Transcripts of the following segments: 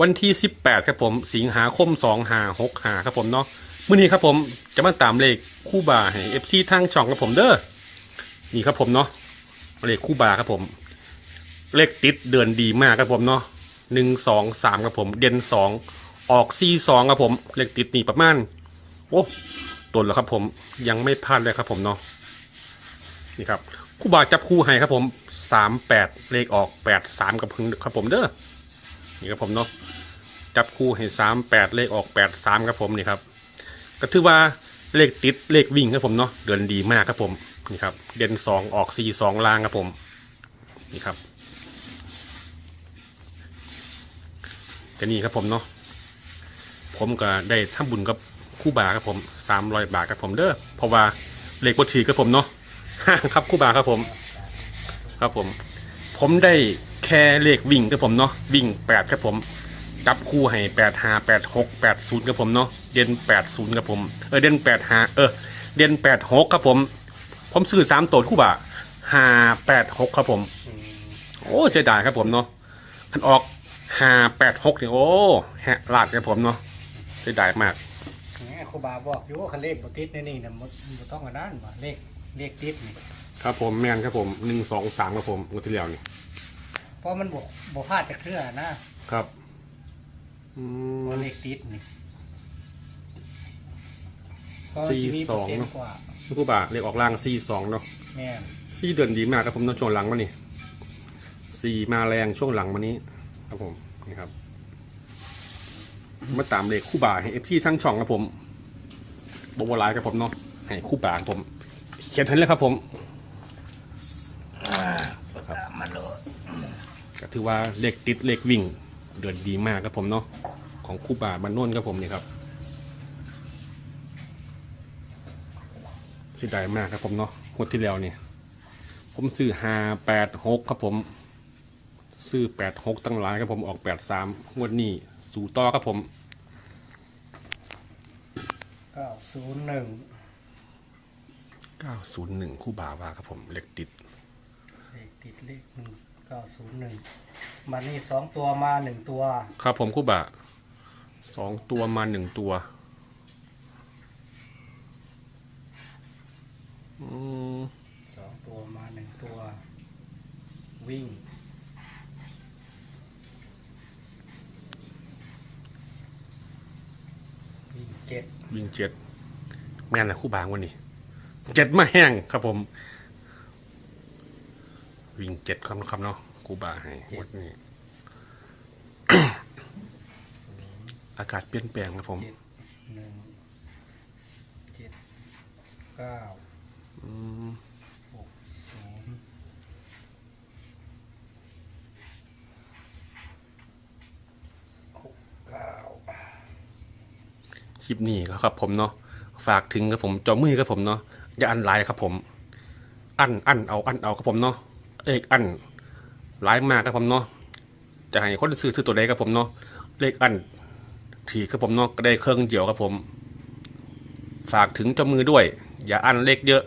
วันที่ 18 ครับผมสิงหาคม2หา6หาครับผมเนาะมื้อนี้ครับผมจะมาตามเลขคู่บาให้ FC ทางช่องครับผมเด้อนี่ครับผมเนาะเลขคู่บาครับผม เลขติดเดือนดีมากครับผมเนาะหนึ่งสองสามครับผม เด่นสองออกซีสองครับผม เลขติดนี่ประมาณโอ้ตัวแล้วครับผมยังไม่พลาดเลยครับผมเนาะนี่ครับคู่บาจับคู่ให้ครับผมสามแปดเลขออกแปดสามกับพึงครับผมเด้อ นี่ครับผมเนาะจับคู่ให้สามแปดเลขออกแปดสามครับผมนี่ครับก็ถือว่าเลขติดเลขวิ่งครับผมเนาะเดือนดีมากครับผมนี่ครับเด่นสองออกซีสองล่างครับผมนี่ครับก็นี่ครับผมเนาะผมก็ได้ทำบุญกับคู่บาครับผมสามร้อยบาทครับผมเด้อเพราะว่าเลขบัตรีครับผมเนาะครับคู่บาครับผม ครับผม ผมได้ ค่เลขวิ่งครับผมเนาะวิ่งแปดครับผมจับคู่ให้แปดห้าแปดหกแปดศูนย์ครับผมเนาะเด่นแปดศูนย์ครับผมเออเด่นแปดห้าเออเด่นแปดหกครับผม ผมซื้อสามตัวคู่บาห้าแปดหกครับผม โอ้เสียดายครับผมเนาะมันออกห้าแปดหกเนี่ยโอ้แหะลาดครับผมเนาะเสียดายมากแหมครูบาบอกอยู่ว่าคันเลขบ่ติดในนี่นะมันบ่ต้องอันนั้นว่าเลขเลขติดนี่ครับผมแมนครับผมหนึ่งสองสามครับผมงวดที่แล้วนี่ เพราะมันบ่บ่พลาดจากเทื่อนะครับอืเพมราะเลขติดนี่เพราะมันสิมีเปอร์เซ็นต์กว่าคู่บาเลขออกล่างสี่สองเนาะแม่นสี่เดือนดีมากครับผมเนาะช่วงหลังมานี่สี่มาแรงช่วงหลังมานี้ ครับผมนี่ครับมาตามเลขคู่บาให้เอฟซีทั้งช่องครับผมบวลายครับผมเนาะให้คู่บาครับผมเขียนทันเลยครับผม ครับมันโลด ก็ถือว่าเลขติดเลขวิ่ง เดือนดีมากครับผมเนาะของคู่บาบันโน่นครับผมนี่ครับเสียดายมากครับผมเนาะงวดที่แล้วเนี่ยผมซื้อห้าแปดหกครับผม ซื้อแปดหกตั้งหลายครับผมออกแปดสามงวดนี้สู่ต่อครับผม901เก้าศูนย์หนึ่งคู่บาว่าครับผม เลขติด เลขติดเลข 1901มันนี่สองตัวมาหนึ่งตัวครับผมคู่บาสองตัวมาหนึ่งตัวอืมสองตัวมาหนึ่งตัว วิ่งวิ่งเจ็ดวิ่งเจ็ดแม่นแหละคู่บางวันนี้เจ็ดมาแห้งครับผม วิ่งเจ็ดคำคำเนาะคู่บาให้วันนี้อากาศเปลี่ยนแปลงครับผม เจ็ดหนึ่งเจ็ดเก้าอืมหกศูนย์หกเก้าคลิปนี้ก็ครับผมเนาะฝากถึงครับผมจอมือครับผมเนาะอย่าอันไลน์ครับผม อันอันเอาอันเอาครับผมเนาะ เอกอันไลน์มากครับผมเนาะจะให้คนซื้อซื้อตัวใดครับผมเนาะเลขอันทีครับผมเนาะก็ได้เครื่องเดียวครับผม ฝากถึงเจ้ามือด้วย อย่าอันเลขเยอะ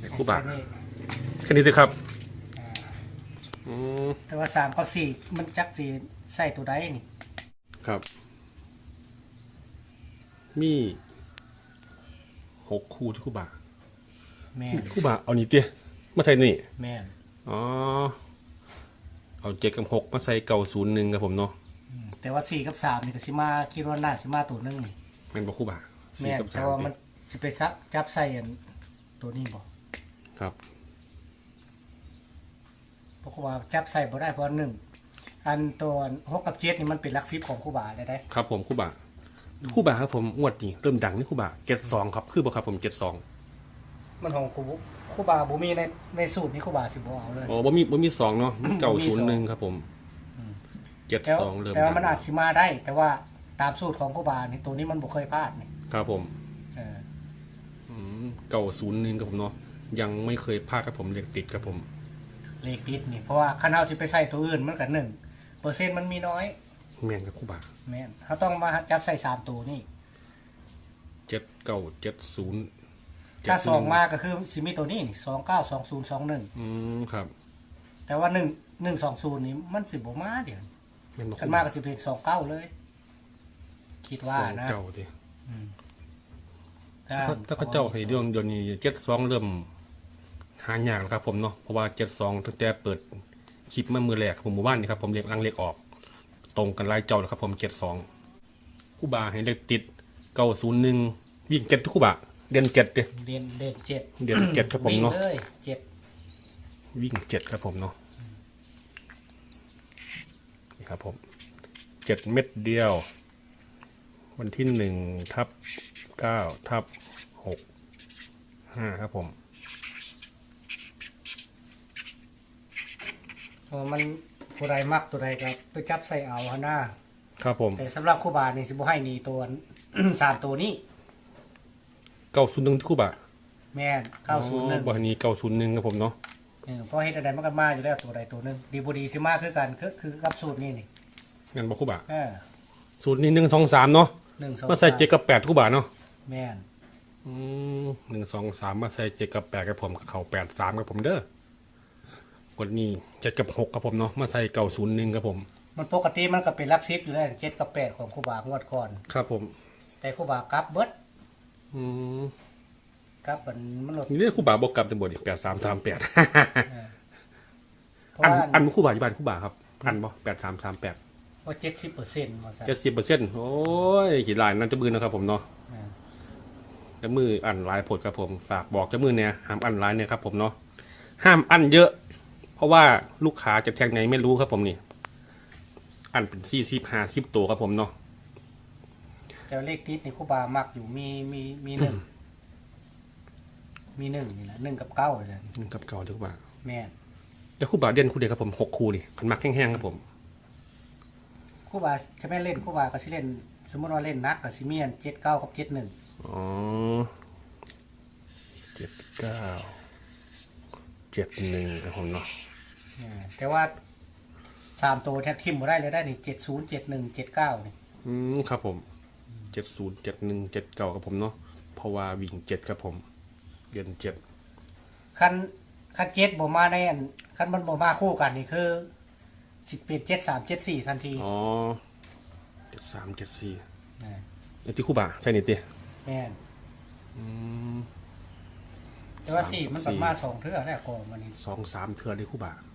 ในคู่บาทแค่นี้แค่นี้สิครับอืมแต่ว่าสามกับสี่มันจักสีใส่ตัวใดนี่ ครับ มี หกคู่ที่คู่บาแม่นคู่บาเอานี่เตี้ยมาใส่นี่แม่นอ๋อเอาเจ็ดกับหกมาใส่เก่าศูนย์หนึ่งครับผมเนาะแต่ว่าสี่กับสามนี่ก็สิมาคิดว่าน่าสิมาตัวหนึงนี่แม่นบอกคู่บาสี่แม่นกับแต่สามว่าติมันสิไปซักจับใส่อันตัวนี้บ่ครับเพราะว่าจับใส่บ่ได้เพราะหนึ่งอันตัวหกกับเจ็ดนี่มันเป็นหลักสิบของครูบาได้ได้ครับผมคู่บา คู่บาครับผมงวดนี้เริ่มดังนี่คู่บาเจ็ดสองครับ คือบ่ครับผมเจ็ดสองมันของครูครูบาบ่มีในในสูตรนี้ครูบาสิบ่เอาเลย อ๋อบ่มีบ่มีสองเนาะเก่าบ่มีศูนสอย์งหนึ่งครับผมเจ็ดแต่สองเริ่มแต่ว่ามันดัอางจสิมาได้ แต่ว่าตามสูตรของครูบานี่ตัวนี้มันบ่เคยพลาดนี่ครับผมเอออืมเก่าศูนย์หนึ่งครับผมเนาะยังไม่เคยพลาดครับผมเลขติดครับผมเลขติดนี่เพราะว่าคันเฮาสิไปใส่ตัวอื่นมันก็หนึ่งเปอร์เซ็นต์มันมีน้อย แม่นครับคู่บาแม่นเฮาต้องมาจับใส่สามตัวนี่ เจ็ดเก้าเจ็ดศูนย์ถ้าสองมาก็คือสิมีตัวนี้นี่สองเก้าสองศูนย์สองหนึ่งอืมครับแต่ว่าหนึ่งหนึ่งสองศูนย์นี่มันสิบมาเดี๋ยวแม่นบ่กันมากก็สิเป็นสองเก้าเลย คิดว่าสองนะเก้าดิถ้าถ้าถ้าเขาเจ้าให้เรื่องเดี๋ยวนี้เจ็ดสองเริ่มหายากแล้วครับผมเนาะเพราะว่าเจ็ดสองตั้งแต่เปิดคลิปมามือแรกครับผมหมู่บ้านนี่ครับผมเรียกลังเล็กออก ตรงกันหลายเจ้าแล้วครับผมเจ็ดสองคู่บาให้เลขติดเก้าศูนย์หนึ่งวิ่งเจ็ดทุกคู่บาเดือนเจ็ดเด้เรียนเด่นเจ็ดเดือนเจ็ดครับผมวิ่งเนาะเลยเจ็ดวิ่งเจ็ดครับผมเนาะนี่ครับผมเจ็ดเม็ดเดียว วันที่หนึ่งทับเก้าทับหกห้าครับผมเพราะมัน ผู้ใดมักตัวใดก็ไปจับใส่เอาหนน้าครับผมแต่สำหรับคู่บานี่สิบ่ให้นี่ตัว สามตัวนี้ เก้าศูนย์หนึ่งคู่บาแม่นเก้าศูนย์หนึ่ง บอนี้เก้าศูนย์หนึ่งครับผมเนาะเพราะเฮ็ดอะไรมันก็มาอยู่แล้วตัวใดตัวหนึงดีบ่ดีสิมาคือกันคือคือกับสูตรนี่นี่งั้นบอกคู่บาเออศูนย์นี้หนึ่งสองสามเนาะหนึ่งสองมาใส่สามเจ็ดกับแปดคู่บาเนาะแม่นอืมหนึ่งสองสามมาใส่เจ็ดกับแปดกับผมกับเขาแปดสามกับผมเด้อ วันนี้เจ็ดกับหกกับผมเนาะมาใส่เก้าศูนย์หนึ่งกับผม มันปกติมันก็เป็นหลักสิบอยู่แล้วเจ็ดกับแปดของคู่บางวดก่อน ครับผม แต่คู่บากลับเบิดอืมกลับมันมันลดนี่เรียกคู่บาบอกกลับจังบดอีกแปดสามสามแปดเพราะอันว่าอันคู่บาอยู่บ้านคู่บาครับ อันบ่แปดสามสามแปดว่าเจ็ดสิบเปอร์เซ็นต์มาซะเจ็ดสิบเปอร์เซ็นต์โอ้ยกี่ลายนั่นจะมือนะครับผมเนาะอ่าจะมืออันลายผดครับผม ฝากบอกจะมือเนี่ยห้ามอันลายเนี่ยครับผมเนาะห้ามอันเยอะเพ ราะว่าลูกค้าจะแทงไหนไม่รู้ครับผมนี่ อันเป็นสี่สิบห้าสิบตัวครับผมเนาะแต่เลขติดในคู่บามักอยู่มีมีมีหนึ่งมีหนึ่งนี่แหละหนึ่งกับเก้าเลยหนึ่งกับเก่าทุกบาแม่นแล้วคู่บาเด่นคู่เดียวครับผมหกคู่นี่คันมักแห้งๆครับผมคู่บาถ้าแม่นเล่นคู่บาก็สิเล่น สมมติว่าเล่นนักกับซิเมียนเจ็ดเก้ากับเจ็ดหนึ่งอ๋อเจ็ดเก้าเจ็ดหนึ่งครับผมเนาะ แต่ว่าสามตัวแทบทิมบ่ได้เลยได้นี่เจ็ดศูนย์เจ็ดหนึ่งเจ็ดเก้านี่อืมครับผมเจ็ดศูนย์เจ็ดหนึ่งเจ็ดเก้าครับผมเนาะเพราะว่าวิ่งเจ็ดครับผมเดือนเจ็ดคันคันเจ็ดบ่มาในอันคันมันบ่มาคู่กันนี่คือสิเป็นเจ็ดสามเจ็ดสี่ทันทีอ๋อเจ็ดสามเจ็ดสี่นะไอ้ที่คู่บ่าใช่นี่ติแม่นอืมแต่ว่าสี่มันสามปัดมาสองเทื่อแล้วกองมันนี่สองสามเทือได้คู่บ่านะ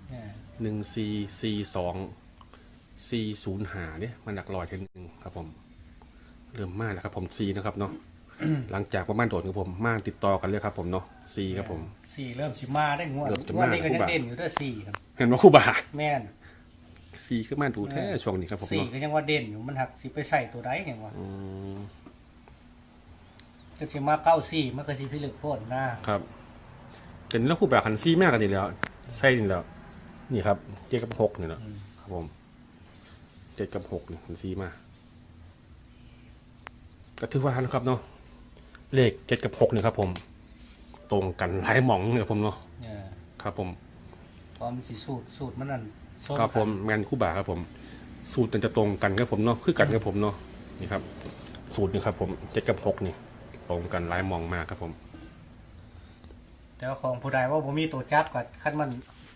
หนึ่งสี่สี่สองสี่ศูนย์หาเนี่ยมันหลักลอยเทนหนึ่งครับผม เริ่มมากแล้วครับผมซีนะครับเนาะหลังจากประมาณโดดครับผมมาติดต่อกันเลยครับผมเนาะซีครับผม สี่เริ่มสิมาได้งวดเริ่มจะงมาวดนี้ก็คู่ยังบ่าเด่นอยู่เด้วยสี่ครับเห็นว่าคู่บ่าแม่นซีขึ้นมาดูแท้ช่วงนี้ครับผมสี่เนาะก็ยังว่าเด่นอยู่มันหักสิไปใส่ตัวใดอย่างวะอืมจะสิมาเก้าสี่มันก็สิพิลึกโพดหน้าครับเห็นแล้วคู่บ่าคันซีมากกันดีแล้วใช่นี่แล้ว นี่ครับเจ็ดกับหกนี่แหละครับผมเจ็ดกับหกนี่คันซีมากก็ถือว่านะครับเนาะเลขเจ็ดกับหกนี่ครับ ผม ตรงกันหลายหมองเนี่ยครับผมเนาะเนี่ยครับ ผม พร้อมสิสูตรสูตรมันนั่นส้ครับผมแมนคู่บ่าครับผม สูตรมันจะตรงกันครับผมเนาะคือกันครับผมเนาะนี่ครับ สูตรนี่ครับ ผมเจ็ดกับหกนี่ตรงกันหลายหมองมากครับผม แต่ว่าของผู้ใดว่าบ่มีตัวจับก็คันมัน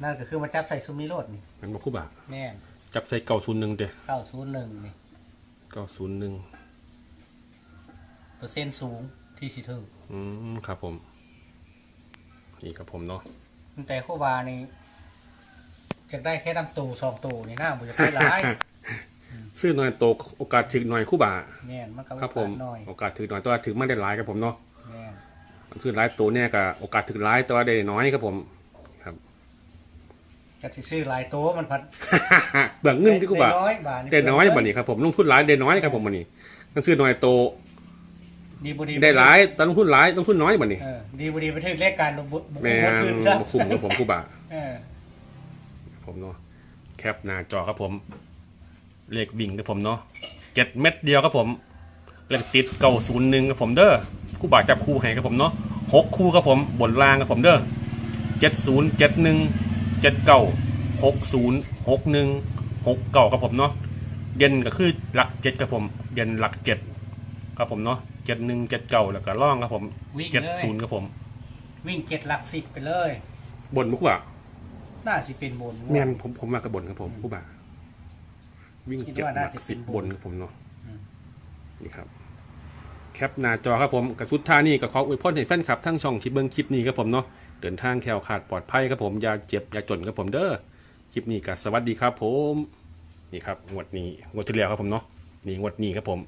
นั่นก็คือมาจับใส่ซุมิโรดนี่แมันบอกคู่บ่าแม่นจับใส่เก้าศูนย์หนึ่งเด้เก้าศูนย์หนึ่งนี่เก้าศูนย์หนึ่งเปอร์เซ็นต์สูงที่สิถืออืมครับผมนี่ครับผมเนาะแต่คู่บานี่จะได้แค่น้ำตูสองตูนี่หน้าบุจะได้หลาย ซื้อหน่อยโตโอกาสถึงหน่อยคู่บ่าแม่นมันก็ครับโอผกามสน้อยโอกาสถึงหน่อยแตัวาถึงไม่ได้หลายครับผมเนาะแม่น มันซื้อหลายตัวเนี่ยก็โอกาสถึงหลายแตัวาได้น้อยครับผมครับ จะสิซื้อหลายตัวมันพัดเบิ่งเงินที่คู่บ่าได้น้อยบาทได้น้อยบัดนี้ครับผมลงทุนหลายได้น้อยครับผมบัดนี้มันซื้อหน่อยโตดีบุดีได้หลายแตอนลงทุนหลายลงทุนน้อยบัดนี้เออดีบุดีไปถึงเลขการบุบุบุแม่บุคืนซะบ่คุ้มครับผมคู่บ่าเออผมเนาะแคปหน้าจอครับผม เลขวิ่งครับผมเนาะเจ็ดเม็ดเดียวครับผมเลขติดเก้าศูนย์หนึ่งครับผมเด้อคู่บ่าจับคู่ให้ครับผมเนาะหกคู่ครับผมบนล่างครับผมเด้อเจ็ดศูนย์เจ็ดหนึ่ง เจ็ดเก้าหกศูนย์หกหนึ่งหกเก้าครับผมเนาะเด่นก็คือหลักเจ็ดครับผมเด่นหลักเจ็ดครับผมเนาะเจ็ดหนึ่งเจ็ดเก้าแล้วก็ล่องครับผมวิ่งเจ็ดเลยศูนย์ครับผม วิ่งเจ็ดหลักสิบไปเลย บนมุกบ่าน่าสิเป็นบนแม่นผมผมมากระบนครับผมคู่บ่าวิ่งคิดเจ็ดว่าหน่าลักจะเป็นสิบบบบน นครับผมเนาะอืม นี่ครับ แคปหน้าจอครับผมกับสุดท่านี่ก็ขออวยพรให้แฟนคลับทั้งช่องคลิปเบิ้งคลิปนี้ครับผมเนาะ เดินทางแคล้วขาดปลอดภัยครับผมอย่าเจ็บอย่าจนครับผมเด้อคลิปนี้ก็สวัสดีครับผมนี่ครับงวดนี้งวดที่แล้วครับผมเนาะนี่งวดนี้ครับผม